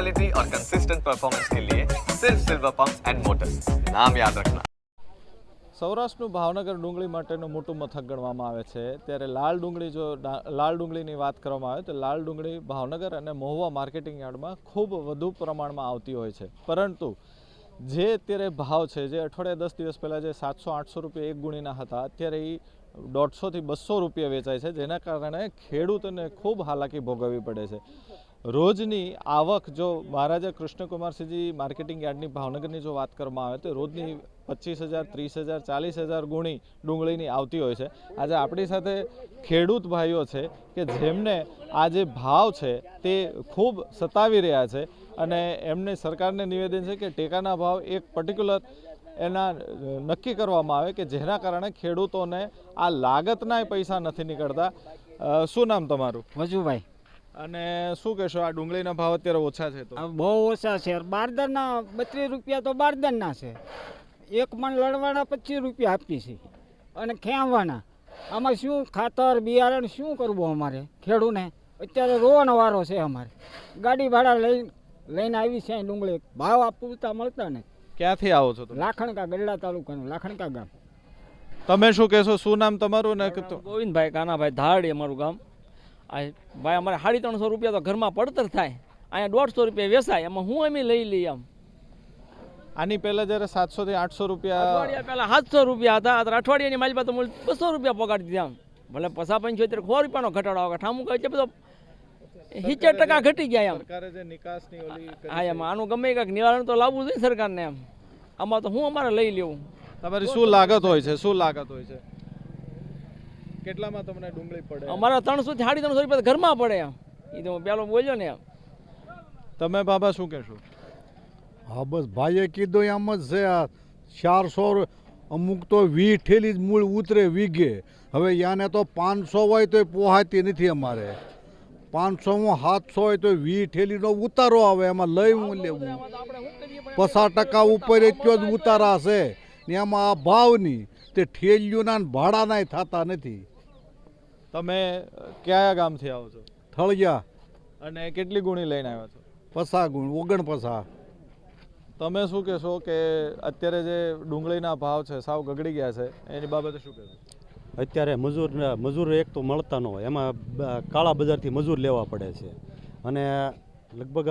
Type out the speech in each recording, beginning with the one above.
Quality और consistent performance के लिए सिर्फ सिल्वर पंप एंड मोटर्स नाम याद रखना સૌરાષ્ટ્રનું ભાવનગર ડુંગળી માટેનું મોટું મથક ગણવામાં આવે છે ત્યારે લાલ ડુંગળી જો ડા- લાલ ડુંગળીની વાત કરવામાં આવે તો લાલ ડુંગળી ભાવનગર અને મહુવા માર્કેટિંગ યાર્ડમાં ખૂબ વધુ પ્રમાણમાં આવતી હોય છે પરંતુ જે અત્યારે ભાવ છે જે અઠવાડિયા દસ દિવસ પહેલાં જે સાતસો આઠસો રૂપિયા એક ગુણીના હતા અત્યારે એ દોઢસોથી બસો રૂપિયા વેચાય છે જેના કારણે ખેડૂતોને ખૂબ હાલાકી ભોગવવી પડે છે રોજની આવક જો મહારાજા કૃષ્ણકુમારસિંહજી માર્કેટિંગ યાર્ડની ભાવનગરની જો વાત કરવામાં આવે તો રોજની પચીસ હજાર, ત્રીસ હજાર, ચાલીસ હજાર ગુણી ડુંગળીની આવતી હોય છે. આજે આપણી સાથે ખેડૂત ભાઈઓ છે કે જેમને આ જે ભાવ છે તે ખૂબ સતાવી રહ્યા છે અને એમને સરકારને નિવેદન છે કે ટેકાના ભાવ એક પર્ટિક્યુલર એના નક્કી કરવામાં આવે કે જેના કારણે ખેડૂતોને આ લાગતના પૈસા નથી નીકળતા. શું નામ તમારું? વજુભાઈ. અને શું કહેશો આ ડુંગળીના ભાવ અત્યારે ઓછા છે તો? આ બહુ ઓછા છે. બારદરના બત્રીસ રૂપિયા તો બારદાનના છે. એક મણ લડવાના પચીસ રૂપિયા આપીએ છીએ અને ખેંવાના. આમાં શું ખાતર બિયારણ શું કરવું અમારે ખેડૂને? અત્યારે રોવાનો વારો છે અમારે. ગાડી ભાડા લઈ લઈને આવી છે ડુંગળી. ભાવ આપતા મળતા ને ક્યાંથી આવો છો લાખણકા ગરડા તાલુકાનું લાખણકા ગામ. તમે શું કહેશો? શું નામ તમારું ને ગોવિંદભાઈ કાનાભાઈ ધારડી અમારું ગામ. આ ભાઈ અમારે સાડી ત્રણસો રૂપિયા તો ઘરમાં પડતર થાય. અહીંયા દોઢસો રૂપિયા વેસાય એમાં હું એમ લઈ લઈ એમ. આની પહેલાં જ્યારે સાતસો થી આઠસો રૂપિયા પહેલા સાતસો રૂપિયા હતા અત્યારે અઠવાડિયાની માલ પાસે મૂળ બસો રૂપિયા પગાડી દીધા ભલે પસા પંચોતેર સો રૂપિયાનો ઘટાડો આવે ઠામું કહે છે બધો સિત્તેર ટકા ઘટી ગયા એમ. હા એમ આનું ગમે કંઈક નિવારણ તો લાવવું જોઈએ સરકારને એમ. આમાં તો હું અમારે લઈ લેવું. તમારી શું લાગત હોય છે? શું લાગત હોય છે? કેટલામાં તમને ડુંગળી પડે? અમારા ત્રણસો થી સાડી ત્રણસો રૂપિયા ઘરમાં પડે એમ. એ તો હું પેલો બોલ્યો ને એમ. તમે બાબા શું કહેશો? હા બસ ભાઈએ કીધું એમ જ છે આ ચારસો અમુક તો વી ઠેલી જ મૂળ ઉતરે વીઘે. હવે યાને તો પાંચસો હોય તો પોહાતી નથી અમારે. પાંચસો હું સાતસો હોય તો વી ઠેલીનો ઉતારો આવે એમાં લઈ હું લેવું. પચાસ ટકા ઉપર એટલો જ ઉતારા છે. ને એમાં આ ભાવની તે ઠેલીઓના ને ભાડાના થતા નથી. તમે કયા ગામથી આવો છો? થળિયા. અને કેટલી ગુણી લઈને આવ્યા છો? પસા ગુણ ઓગણ પસા. તમે શું કહેશો કે અત્યારે જે ડુંગળીના ભાવ છે સાવ ગગડી ગયા છે એની બાબતે શું કહેશો? અત્યારે મજૂર મજૂર એક તો મળતા ન હોય એમાં કાળા બજારથી મજૂર લેવા પડે છે. અને લગભગ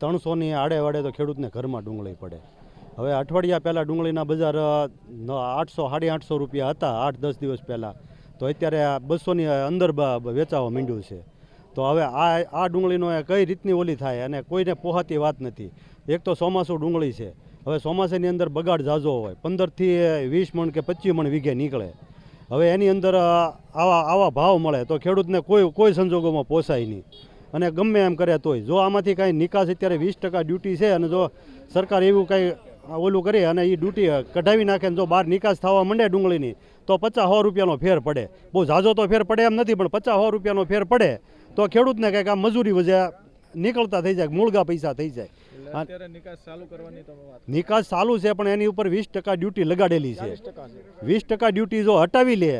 ત્રણસોની આડે વાડે તો ખેડૂતને ઘરમાં ડુંગળી પડે. હવે અઠવાડિયા પહેલાં ડુંગળીના બજાર આઠસો સાડી આઠસો રૂપિયા હતા આઠ દસ દિવસ પહેલાં. તો અત્યારે આ બસોની અંદર વેચાવા માંડ્યું છે. તો હવે આ આ ડુંગળીનો કઈ રીતની ઓલી થાય અને કોઈને પોહાતી વાત નથી. એક તો ચોમાસું ડુંગળી છે. હવે ચોમાસાની અંદર બગાડ ઝાઝો હોય. પંદરથી વીસ મણ કે પચીસ મણ વીઘે નીકળે. હવે એની અંદર આવા આવા ભાવ મળે તો ખેડૂતને કોઈ કોઈ સંજોગોમાં પોસાય નહીં. અને ગમે એમ કરે તોય. જો આમાંથી કાંઈ નિકાસ અત્યારે વીસ ટકા ડ્યુટી છે અને જો સરકાર એવું કાંઈ ઓલું કરે અને એ ડ્યુટી કઢાવી નાખે જો બહાર નિકાસ થવા માંડે ડુંગળીની તો પચાસ સો રૂપિયાનો ફેર પડે. બહુ ઝાઝો તો ફેર પડે એમ નથી પણ પચાસ સો રૂપિયાનો ફેર પડે તો ખેડૂતને કંઈક આ મજૂરી વજે નીકળતા થઈ જાય મૂળગા પૈસા થઈ જાય. નિકાસ ચાલુ છે પણ એની ઉપર વીસ ટકા ડ્યુટી લગાડેલી છે. વીસ ટકા ડ્યુટી જો હટાવી લે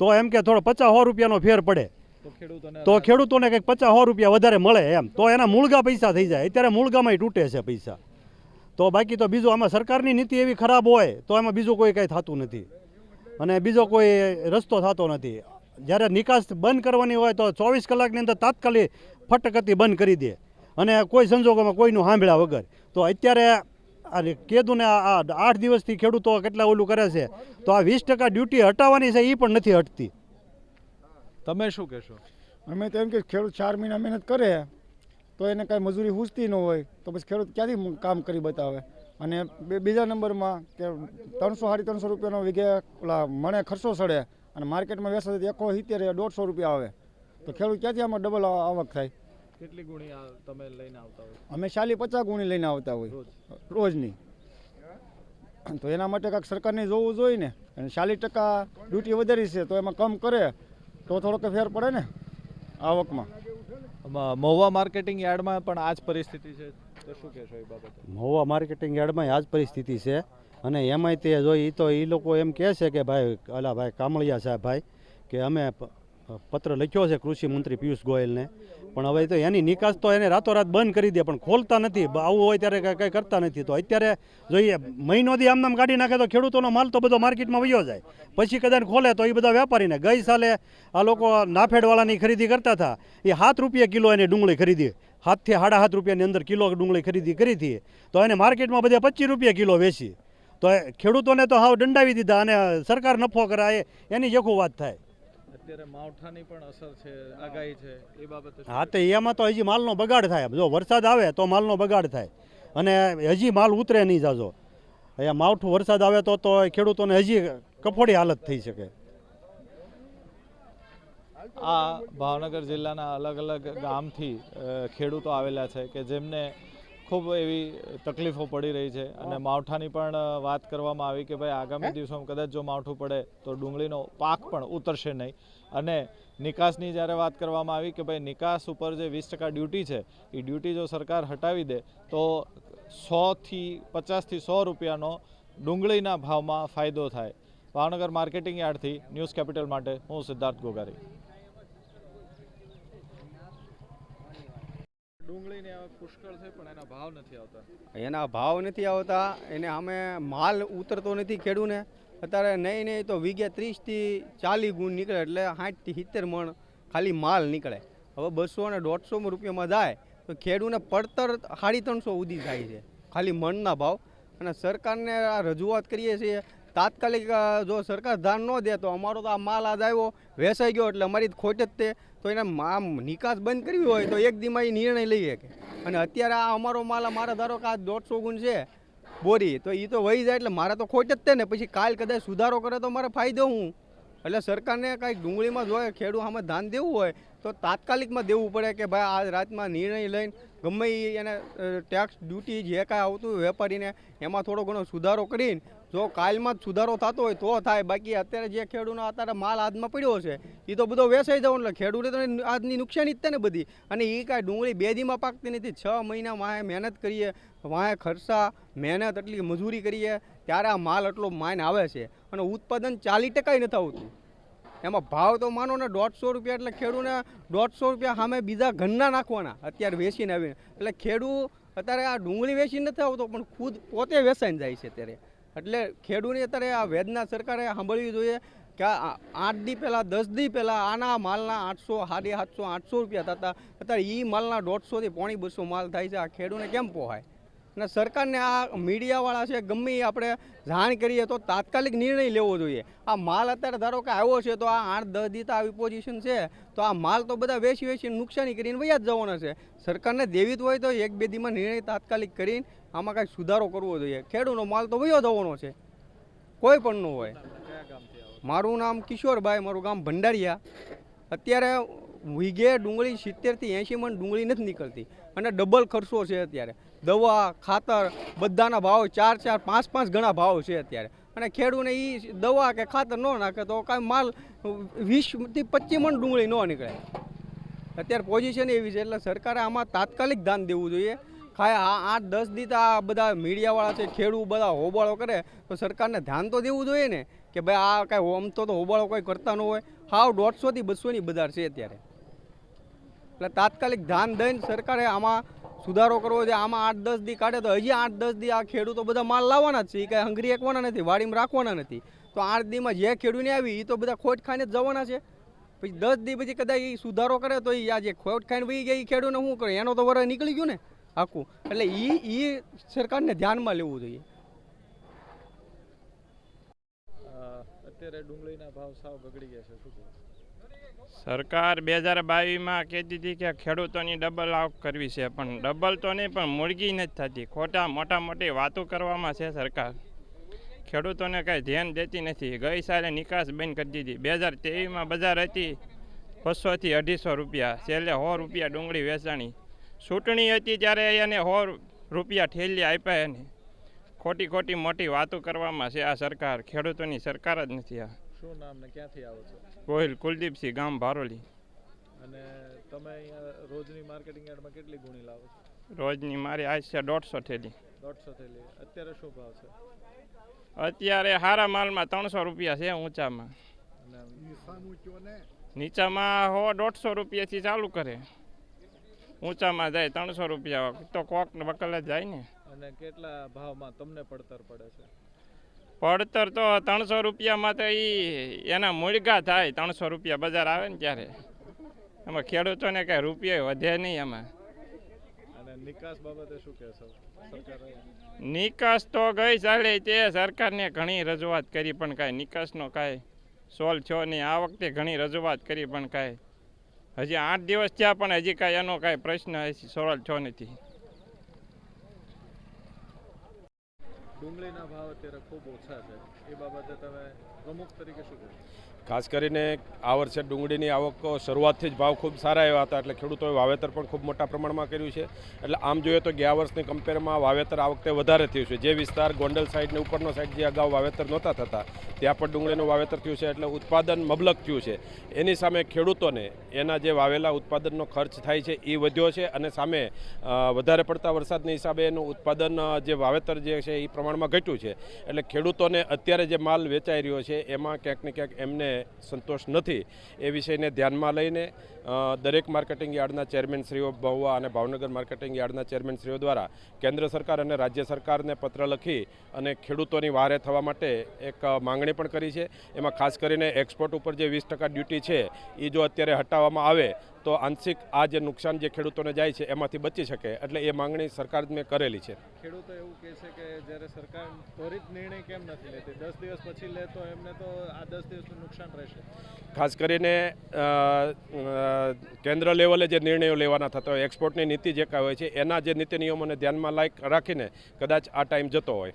તો એમ કે થોડો પચાસ સો રૂપિયાનો ફેર પડે. તો ખેડૂતોને કંઈક પચાસ સો રૂપિયા વધારે મળે એમ. તો એના મૂળગા પૈસા થઈ જાય. અત્યારે મૂળગામાં તૂટે છે પૈસા. તો બાકી તો બીજું આમાં સરકારની નીતિ એવી ખરાબ હોય તો એમાં બીજું કોઈ કાંઈ થતું નથી. અને બીજો કોઈ રસ્તો થતો નથી. જ્યારે નિકાસ બંધ કરવાની હોય તો ચોવીસ કલાકની અંદર તાત્કાલિક ફટકતી બંધ કરી દે. અને કોઈ સંજોગોમાં કોઈનું સાંભળ્યા વગર. તો અત્યારે આ કીધું ને આ આ આઠ દિવસથી ખેડૂતો કેટલા ઓલું કરે છે તો આ વીસ ટકા ડ્યુટી હટાવવાની છે એ પણ નથી હટતી. તમે શું કહેશો? અમે તો એમ કે ખેડૂત ચાર મહિના મહેનત કરે તો એને કાંઈ મજૂરી હૂજતી ન હોય તો પછી ખેડૂત ક્યાંથી કામ કરી બતાવે? અને બે- બીજા નંબરમાં કે ત્રણસો સાડી ત્રણસો રૂપિયાનો વીઘે ઓલા મણે ખર્ચો સડે અને માર્કેટમાં વેચાય તો એકો સિત્તેર દોઢસો રૂપિયા આવે. તો ખેડૂત ક્યાંથી આમાં ડબલ આવક થાય? કેટલી ગુણી તમે લઈને આવતા હોય? અમે ચાલી પચાસ ગુણી લઈને આવતા હોય. રોજની. તો એના માટે કાંઈક સરકારને જોવું જોઈએ ને. અને ચાલીસ ટકા ડ્યુટી વધારી છે તો એમાં કમ કરે. તો થોડોક ફેર પડે ને આવકમાં. મહુવા માર્કેટિંગ યાર્ડમાં પણ આ જ પરિસ્થિતિ છે. મહુવા માર્કેટિંગ યાર્ડમાં આ જ પરિસ્થિતિ છે. અને એમાંય તે જો એ તો એ લોકો એમ કહે છે કે ભાઈ, અલા ભાઈ, કામળિયા સાહેબ ભાઈ, કે અમે પત્ર લખ્યો છે કૃષિ મંત્રી પિયુષ ગોયલને. પણ હવે તો એની નિકાસ તો એને રાતોરાત બંધ કરી દે, પણ ખોલતા નથી. આવું હોય ત્યારે કાંઈ, કંઈ કરતા નથી. તો અત્યારે જોઈએ મહિનોથી આમનામ કાઢી નાખે તો ખેડૂતોનો માલ તો બધો માર્કેટમાં વયો જાય. પછી કદાચ ખોલે તો એ બધા વેપારીને. ગઈ સાલે આ લોકો નાફેડવાળાની ખરીદી કરતા હતા. એ સાત રૂપિયા કિલો એને ડુંગળી ખરીદી. હાથથી સાડા સાત રૂપિયાની અંદર કિલો ડુંગળી ખરીદી કરી હતી. તો એને માર્કેટમાં બધે પચીસ રૂપિયા કિલો વેચી. તો ખેડૂતોને તો હાવ દંડાવી દીધા અને સરકાર નફો કરાય એની જેખું વાત થાય. અત્યારે માવઠાની પણ અસર છે આગાહી છે એ બાબતે હા તો એમાં તો હજી માલનો બગાડ થાય. જો વરસાદ આવે તો માલનો બગાડ થાય. અને હજી માલ ઉતરે નહીં જાજો. અહીંયા માવઠું વરસાદ આવે તો તો ખેડૂતોને હજી કફોડી હાલત થઈ શકે. આ ભાવનગર જિલ્લાના અલગ અલગ ગામથી ખેડૂતો આવેલા છે કે જેમને ખૂબ એવી તકલીફો પડી રહી છે. અને માવઠાની પણ વાત કરવામાં આવી કે ભાઈ આગામી દિવસોમાં કદાચ જો માવઠું પડે તો ડુંગળીનો પાક પણ ઉતરશે નહીં. અને નિકાસની જ્યારે વાત કરવામાં આવી કે ભાઈ નિકાસ ઉપર જે વીસ ટકા ડ્યુટી છે એ ડ્યુટી જો સરકાર હટાવી દે તો સોથી પચાસથી સો રૂપિયાનો ડુંગળીના ભાવમાં ફાયદો થાય. ભાવનગર માર્કેટિંગ યાર્ડથી ન્યૂઝ કેપિટલ માટે હું સિદ્ધાર્થ ગોગારી. એના ભાવ નથી આવતા. એના ભાવ નથી આવતા, એને અમે માલ ઉતરતો નથી ખેડૂને. અત્યારે નહીં નહીં તો વીઘે ત્રીસથી ચાલીસ ગુણ નીકળે, એટલે સાઠથી સિત્તેર મણ ખાલી માલ નીકળે. હવે બસો અને દોઢસો રૂપિયામાં જાય, તો ખેડૂને પડતર સાડી ત્રણસો ઉધી થાય છે, ખાલી મણના ભાવ. અને સરકારને આ રજૂઆત કરીએ છીએ, તાત્કાલિક જો સરકાર ધ્યાન ન દે, તો અમારો તો આ માલ આજ આવ્યો, વેસાઈ ગયો, એટલે અમારી ખોટ જ તે. તો એને આમ નિકાસ બંધ કરવી હોય તો એક દીમાં એ નિર્ણય લઈ શકે. અને અત્યારે આ અમારો માલ મારા ધારો કે આ દોઢસો ગુણ છે બોરી, તો એ તો વહી જાય એટલે મારે તો ખોટ જ તે ને. પછી કાલ કદાચ સુધારો કરે તો મારે ફાયદો હું? એટલે સરકારને કાંઈક ડુંગળીમાં જોઈએ ખેડૂત આમાં ધ્યાન દેવું હોય, તો તાત્કાલિકમાં દેવું પડે કે ભાઈ આ રાતમાં નિર્ણય લઈને ગમે એને ટેક્સ ડ્યુટી જે કાંઈ આવતું હોય વેપારીને, એમાં થોડો ઘણો સુધારો કરીને, જો કાલમાં જ સુધારો થતો હોય તો થાય. બાકી અત્યારે જે ખેડૂતનો અત્યારે માલ હાથમાં પડ્યો છે એ તો બધો વેચાઈ જવાનો. એટલે ખેડૂતે તો આજની નુકસાની જ છે ને બધી. અને એ કાંઈ ડુંગળી બે દીમાં પાકતી નથી. છ મહિના વાંહે મહેનત કરીએ, વાંહે ખર્ચા, મહેનત એટલી મજૂરી કરીએ, ત્યારે આ માલ એટલો માન આવે છે. અને ઉત્પાદન ચાલીસ ટકાય નથી આવતું. એમાં ભાવ તો માનો ને દોઢસો રૂપિયા એટલે ખેડૂને દોઢસો રૂપિયા સામે બીજા ઘરના નાખવાના, અત્યારે વેચીને આવીને. એટલે ખેડૂત અત્યારે આ ડુંગળી વેચી નથી આવતો, પણ ખુદ પોતે વેચાઈને જાય છે અત્યારે. એટલે ખેડૂતની અત્યારે આ વેદના સરકારે સાંભળવી જોઈએ કે આઠ દી પહેલાં, દસ દી પહેલાં આના માલના આઠસો, સાડી સાતસો આઠસો રૂપિયા થતા. અત્યારે એ માલના દોઢસોથી પોણી બસો માલ થાય છે. આ ખેડૂને કેમ પોહાય? અને સરકારને આ મીડિયાવાળા છે, ગમે આપણે જાણ કરીએ તો તાત્કાલિક નિર્ણય લેવો જોઈએ. આ માલ અત્યારે ધારો કે આવ્યો છે, તો આ આઠ દસ દીતા આવી પોઝિશન છે, તો આ માલ તો બધા વેચી વેચીને નુકસાની કરીને વયા જ જવાના છે. સરકારને દેવી હોય તો એક બે દીમાં નિર્ણય તાત્કાલિક કરીને આમાં કાંઈક સુધારો કરવો જોઈએ. ખેડૂતનો માલ તો વયો જવાનો છે. કોઈ પણ નો હોય. મારું નામ કિશોરભાઈ, મારું ગામ ભંડારિયા. અત્યારે વીઘે ડુંગળી સિત્તેરથી એંશી મણ ડુંગળી નથી નીકળતી. અને ડબલ ખર્ચો છે અત્યારે. દવા, ખાતર, બધાના ભાવ ચાર ચાર, પાંચ પાંચ ગણા ભાવ છે અત્યારે. અને ખેડૂને એ દવા કે ખાતર ન નાખે તો કાંઈ માલ વીસથી પચીસ મણ ડુંગળી ન નીકળે. અત્યારે પોઝિશન એવી છે એટલે સરકારે આમાં તાત્કાલિક ધ્યાન દેવું જોઈએ. ખાય આ આઠ, દસ દી આ બધા મીડિયાવાળા છે ખેડૂત બધા હોબાળો કરે, તો સરકારને ધ્યાન તો દેવું જોઈએ ને કે ભાઈ આ કાંઈ આમ તો હોબાળો કોઈ કરતા ન હોય. હાવ દોઢસોથી બસોની બજાર છે અત્યારે. એટલે તાત્કાલિક ધ્યાન દઈને સરકારે આમાં સુધારો કરવો છે આમાં આઠ દસ દી કાઢે તો હજી આઠ દસ દી આ ખેડૂતો બધા માલ લાવવાના જ છે. એ કાંઈ હંગરી એકવાના નથી, વાડીમાં રાખવાના નથી. તો આઠ દીમાં જે ખેડૂતને આવી એ તો બધા ખોટ ખાઈને જ જવાના છે. પછી દસ દી પછી કદાચ એ સુધારો કરે તો એ આ જે ખોટ ખાઈને વહી ગયા એ ખેડૂને શું કરે? એનો તો વર નીકળી ગયું ને આખું. એટલે એ એ સરકારને ધ્યાનમાં લેવું જોઈએ. અત્યારે ડુંગળીના ભાવ સાવ બગડી ગયા છે, શું? સરકાર બે હજાર બાવીસમાં કહેતી હતી કે ખેડૂતોની ડબલ આવક કરવી છે, પણ ડબલ તો નહીં, પણ મુળગી નથી થતી. ખોટા, મોટા, મોટી વાતો કરવામાં છે સરકાર. ખેડૂતોને કાંઈ ધ્યાન દેતી નથી. ગઈ સાલે નિકાસ બંધ કરી દીધી. બે હજાર ત્રેવીસમાં બજાર હતી બસોથી અઢીસો રૂપિયા. છેલ્લે સો રૂપિયા ડુંગળી વેચાણી. ચૂંટણી હતી ત્યારે એને સો રૂપિયા ઠેલી આપ્યા એને. ખોટી ખોટી, મોટી વાતો કરવામાં છે આ સરકાર. ખેડૂતોની સરકાર જ નથી આ. શું નામ ને ક્યાંથી આવો છો? કોહિલ કુલદીપસિંહ ગામ ભારોલી. અને તમે અહીંયા રોજની માર્કેટિંગ યાર્ડમાં કેટલી ગુણી લાવો છો? રોજની મારી આજ છે દોઢસો થેલી. દોઢસો થેલી. અત્યારે શું ભાવ છે? અત્યારે સારા માલમાં ત્રણસો રૂપિયા છે ઊંચામાં. નીચામાં હો દોઢસો રૂપિયાથી ચાલુ કરે. ઊંચામાં જાય ત્રણસો રૂપિયા. તો કોક વકલ જ જાય ને. અને કેટલા ભાવમાં તમને પડતર પડે છે? પડતર તો ત્રણસો રૂપિયામાં તો એ એના મૂળગા થાય. ત્રણસો રૂપિયા બજાર આવે ને ત્યારે. એમાં ખેડૂતોને કાંઈ રૂપિયા વધે નહીં એમાં. નિકાસ તો ગઈ ચાલે તે સરકારને ઘણી રજૂઆત કરી પણ કાંઈ નિકાસનો કાંઈ સોલ થયો નહીં. આ વખતે ઘણી રજૂઆત કરી પણ કાંઈ. હજી આઠ દિવસ થયા પણ હજી કાંઈ એનો કાંઈ પ્રશ્ન સોલ્વ થયો નથી. ડુંગળીના ભાવ અત્યારે ખૂબ ઓછા છે. એ બાબતે તમે પ્રમુખ તરીકે શું કહેશો ખાસ કરીને આ વર્ષે ડુંગળીની આવક શરૂઆતથી જ ભાવ ખૂબ સારા એવા હતા એટલે ખેડૂતોએ વાવેતર પણ ખૂબ મોટા પ્રમાણમાં કર્યું છે. એટલે આમ જોઈએ તો ગયા વર્ષની કમ્પેરમાં વાવેતર આ વખતે વધારે થયું છે. જે વિસ્તાર ગોંડલ સાઈડ ને ઉપરનો સાઈડ જે અગાઉ વાવેતર નહોતા થતા, ત્યાં પણ ડુંગળીનું વાવેતર થયું છે એટલે ઉત્પાદન મબલક થયું છે. એની સામે ખેડૂતોને એના જે વાવેલા ઉત્પાદનનો ખર્ચ થાય છે એ વધ્યો છે અને સામે વધારે પડતા વરસાદની હિસાબે એનું ઉત્પાદન, જે વાવેતર જે છે એ પ્રમાણમાં ઘટ્યું છે. એટલે ખેડૂતોને અત્યારે જે માલ વેચાઈ રહ્યો છે એમાં ક્યાંક ને ક્યાંક એમને સંતોષ નથી એ વિષયને ધ્યાનમાં લઈને દરેક માર્કેટિંગ યાર્ડના ચેરમેનશ્રીઓ મહુવા અને ભાવનગર માર્કેટિંગ યાર્ડના ચેરમેનશ્રીઓ દ્વારા કેન્દ્ર સરકાર અને રાજ્ય સરકારને પત્ર લખી અને ખેડૂતોની વારે થવા માટે એક માંગણી પણ કરી છે. એમાં ખાસ કરીને એક્સપોર્ટ ઉપર જે વીસ ડ્યુટી છે એ જો અત્યારે હટાવવામાં આવે તો આંશિક આ જે નુકસાન જે ખેડૂતોને જાય છે એમાંથી બચી શકે એટલે એ માંગણી સરકાર મેં કરેલી છે. ખેડૂતો એવું કહે છે કે જ્યારે સરકાર ત્વરિત નિર્ણય કેમ નથી લેતી? દસ દિવસ પછી લે તો એમને તો આ દસ દિવસનું નુકસાન રહેશે. ખાસ કરીને કેન્દ્ર લેવલે જે નિર્ણયો લેવાના થતા હોય એક્સપોર્ટની નીતિ જે કાંઈ હોય છે એના જે નીતિ નિયમોને ધ્યાનમાં લાયક રાખીને કદાચ આ ટાઈમ જતો હોય.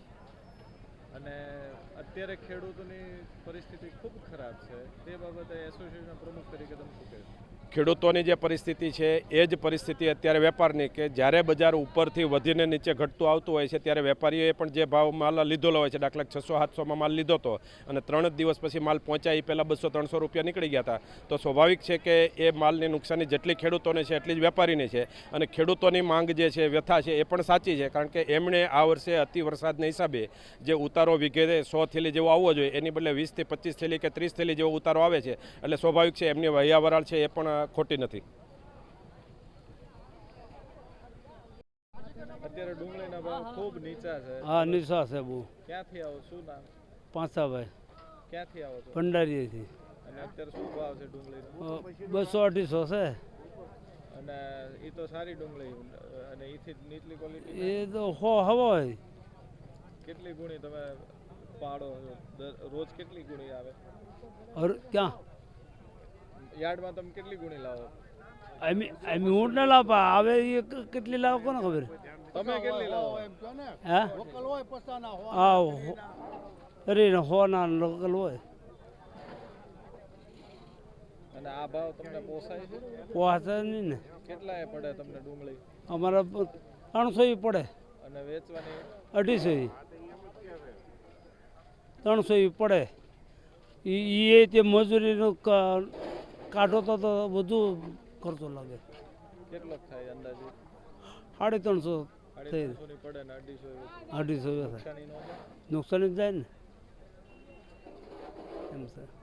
અને અત્યારે ખેડૂતોની પરિસ્થિતિ ખૂબ ખરાબ છે. તે બાબતે એસોસિએશનના પ્રમુખ તરીકે તમે શું કહેશો? ખેડૂતોની જે પરિસ્થિતિ છે, એ જ પરિસ્થિતિ અત્યારે વેપારની કે જ્યારે બજાર ઉપરથી વધીને નીચે ઘટતું આવતું હોય છે, ત્યારે વેપારીઓએ પણ જે ભાવ માલ લીધેલો હોય છે, દાખલા છસો, સાતસોમાં માલ લીધો હતો અને ત્રણ જ દિવસ પછી માલ પહોંચાય, એ પહેલાં બસો, ત્રણસો રૂપિયા નીકળી ગયા હતા. તો સ્વાભાવિક છે કે એ માલની નુકસાની જેટલી ખેડૂતોને છે, એટલી જ વેપારીની છે અને ખેડૂતોની માંગ જે છે, વ્યથા છે, એ પણ સાચી છે, કારણ કે એમણે આ વર્ષે અતિ વરસાદના હિસાબે જે ઉતારો વિઘે સો થેલી જેવો આવવો જોઈએ, એની બદલે વીસથી પચીસ થેલી કે ત્રીસ થેલી જેવો ઉતારો આવે છે, એટલે સ્વાભાવિક છે, એમની વહિયાવરાળ છે, એ પણ ખોટી નથી. અત્યારે ડુંગળીના ભાવ ખૂબ નીચા છે. હા નિશા છે બહુ. ક્યાંથી આવો? શું નામ? પાંચાભાઈ ક્યાંથી આવો છો? ભંડારીએથી. અને અત્યારે શું ભાવ છે ડુંગળીનો? બસો અઢીસો છે. અને એ તો સારી ડુંગળી અને એથી નીચલી ક્વોલિટી એ તો હો હોય. કેટલી ગુણી તમે પાડો દર- રોજ કેટલી ગુણી આવે? ક્યાં? યાર્ડમાં તમે કેટલી ગુણી લાવો? એમ એમ ઊંટ ના લાવવા આવે એ કેટલી લાવો કોને ખબર? તમે કેટલી લાવો? હે? લોકલ હોય પચાના હોય. હા હો- અરે હોના લોકલ હોય. અને આ ભાવ તમને પોસાય? છે પોસાય નહીં ને. કેટલા એ પડે તમને ડુંગળી? અમારે ત્રણસો એ પડે. અને વેચવાની? અઢીસો એ ત્રણસો એ પડે એ એ તે મજૂરીનું ક- કાઢો તો તો વધુ ખર્ચો લાગે. કેટલો થાય અંદાજે? સાડી ત્રણસો થઈ અઢીસો અઢીસો નુકસાની જાય ને. એમ છે.